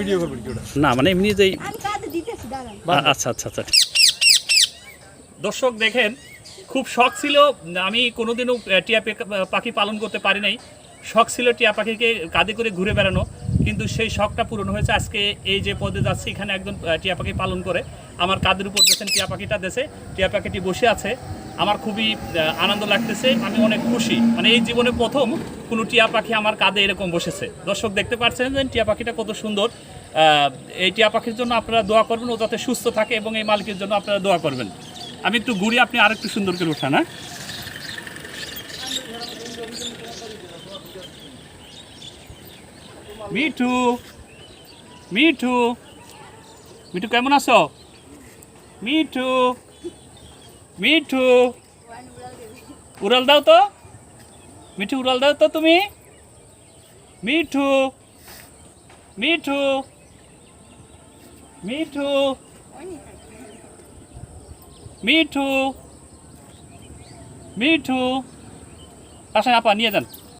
Video করবেন কি ওটা? না মানে এমনি যেই আমি কাঁধে দিতেছি দাঁড়ান। আ- আচ্ছা আচ্ছা আচ্ছা। দর্শক দেখেন খুব শখ ছিল আমি কোনোদিনও টিয়া পাখি পালন করতে পারি নাই। শখ ছিল টিয়া পাখিকে কাঁধে করে ঘুরে বেড়ানো কিন্তু সেই শখটা পূরণ হয়েছে। আজকে এই যে পদে যাচ্ছি এখানে একজন টিয়া পাখি পালন করে। আমার কাদের উপর দেখেন টিয়া পাখিটা দেশে টিয়া পাখিটি বসে আছে। আমার খুবই আনন্দ লাগতেছে, আমি অনেক খুশি। মানে এই জীবনে প্রথম কোনো টিয়া পাখি আমার কাঁধে এরকম বসেছে। দর্শক দেখতে পাচ্ছেন যে টিয়া পাখিটা কত সুন্দর। এই টিয়া পাখির জন্য আপনারা দোয়া করবেন, ও যাতে সুস্থ থাকে এবং এই মালিকের জন্য আপনারা দোয়া করবেন। আমি একটু ঘুরি, আপনি আর একটু সুন্দর করে উঠান হ্যাঁ? মিঠু মিঠু মিঠু, কেমন আছো? মিঠু মিঠু উড়াল দাও তো। মিঠু উড়াল দাও তো তুমি। মিঠু মিঠু মিঠু মিঠু মিঠু আসেন, আপা, নিয়ে যান।